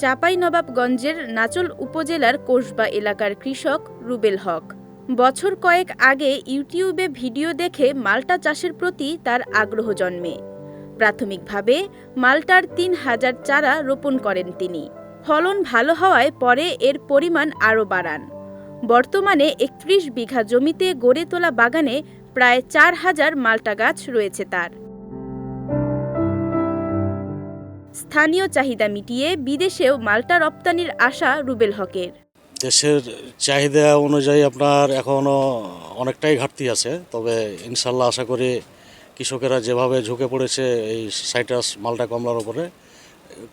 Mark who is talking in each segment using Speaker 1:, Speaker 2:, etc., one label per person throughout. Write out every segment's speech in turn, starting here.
Speaker 1: চাঁপাইনবাবগঞ্জের নাচল উপজেলার কোষবা এলাকার কৃষক রুবেল হক। বছর কয়েক আগে ইউটিউবে ভিডিও দেখে মাল্টা চাষের প্রতি তার আগ্রহ জন্মে। প্রাথমিকভাবে মাল্টার তিন হাজার চারা রোপণ করেন তিনি। ফলন ভালো হওয়ায় পরে এর পরিমাণ আরও বাড়ান। বর্তমানে একত্রিশ বিঘা জমিতে গড়ে তোলা বাগানে প্রায় চার হাজার মাল্টা গাছ রয়েছে তার। স্থানীয় চাহিদা মিটিয়ে বিদেশেও মাল্টা রপ্তানির আশা রুবেল হকের।
Speaker 2: দেশের চাহিদা অনুযায়ী আপনার এখনও অনেকটাই ঘাটতি আছে, তবে ইনশাল্লাহ আশা করি কৃষকেরা যেভাবে ঝুঁকে পড়েছে এই সাইট্রাস মালটা কমলার উপরে,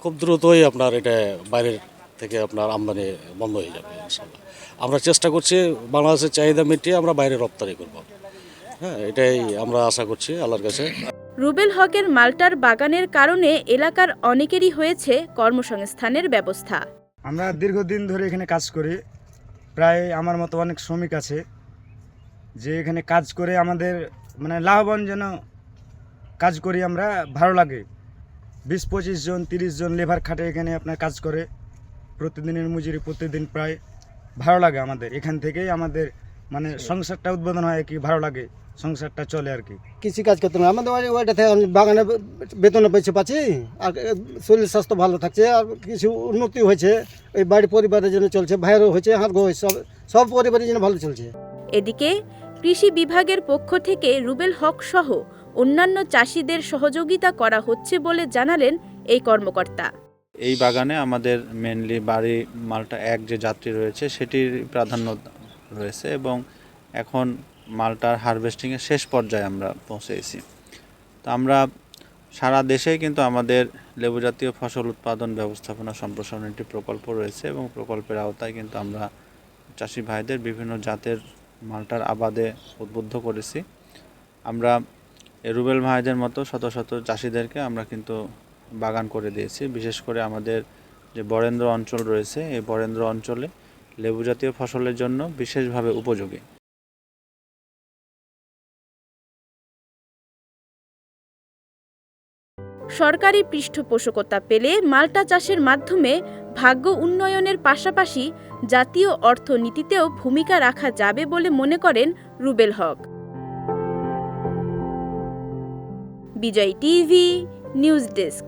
Speaker 2: খুব দ্রুতই আপনার এটা বাইরের থেকে আপনার আমদানি বন্ধ হয়ে যাবে ইনশাল্লাহ। আমরা চেষ্টা করছি বাংলাদেশের চাহিদা মিটিয়ে আমরা বাইরে রপ্তানি করব। হ্যাঁ এটাই আমরা আশা করছি, আল্লাহর কাছে।
Speaker 1: রুবেল হকের মাল্টার বাগানের কারণে এলাকার অনেকেরই হয়েছে কর্মসংস্থানের ব্যবস্থা।
Speaker 3: আমরা দীর্ঘদিন ধরে এখানে কাজ করি। প্রায় আমার মতো অনেক শ্রমিক আছে যে এখানে কাজ করে আমাদের মানে লাভবান যেন কাজ করি আমরা, ভালো লাগে। বিশ, পঁচিশ জন, তিরিশ জন লেবার খাটে এখানে আপনার কাজ করে। প্রতিদিনের মজুরি প্রতিদিন প্রায় ভালো লাগে আমাদের। এখান থেকেই আমাদের মানে সংসারটা উদ্বোধন হয় কি ভালো লাগে সংসারটা চলে আর কি।
Speaker 4: কৃষি কাজ করতে না আমাদের ওই- ওইটাতে বাগানে বেতনে পয়সা পাচ্ছি আর শরীর স্বাস্থ্য ভালো থাকছে আর কিছু উন্নতি হয়েছে এই বাড়ি পরিবারের জন্য চলছে ভাইয়েরও হয়েছে হাত গো সব সব পরিবারের জন্য ভালো চলছে।
Speaker 1: এদিকে কৃষি বিভাগের পক্ষ থেকে রুবেল হক সহ অন্যান্য চাষিদের সহযোগিতা করা হচ্ছে বলে জানালেন এই কর্মকর্তা।
Speaker 5: এই বাগানে আমাদের মেনলি বাড়ি মালটা এক যে যাত্রী রয়েছে সেটির প্রাধান্য রয়েছে এবং এখন মালটার হারভেস্টিংয়ের শেষ পর্যায়ে আমরা পৌঁছেছি। তো আমরা সারা দেশেই কিন্তু আমাদের লেবু জাতীয় ফসল উৎপাদন ব্যবস্থাপনা সম্প্রসারণ একটি প্রকল্প রয়েছে এবং প্রকল্পের আওতায় কিন্তু আমরা চাষি ভাইদের বিভিন্ন জাতের মালটার আবাদে উদ্বুদ্ধ করেছি। আমরা রুবেল ভাইদের মতো শত শত চাষিদেরকে আমরা কিন্তু বাগান করে দিয়েছি। বিশেষ করে আমাদের যে বরেন্দ্র অঞ্চল রয়েছে, এই বরেন্দ্র অঞ্চলে লেবু জাতীয় ফসলের জন্য বিশেষভাবে উপযোগী।
Speaker 1: সরকারি পৃষ্ঠপোষকতা পেলে মাল্টা চাষের মাধ্যমে ভাগ্য উন্নয়নের পাশাপাশি জাতীয় অর্থনীতিতেও ভূমিকা রাখা যাবে বলে মনে করেন Rubel Haque. Bijoy TV, news desk.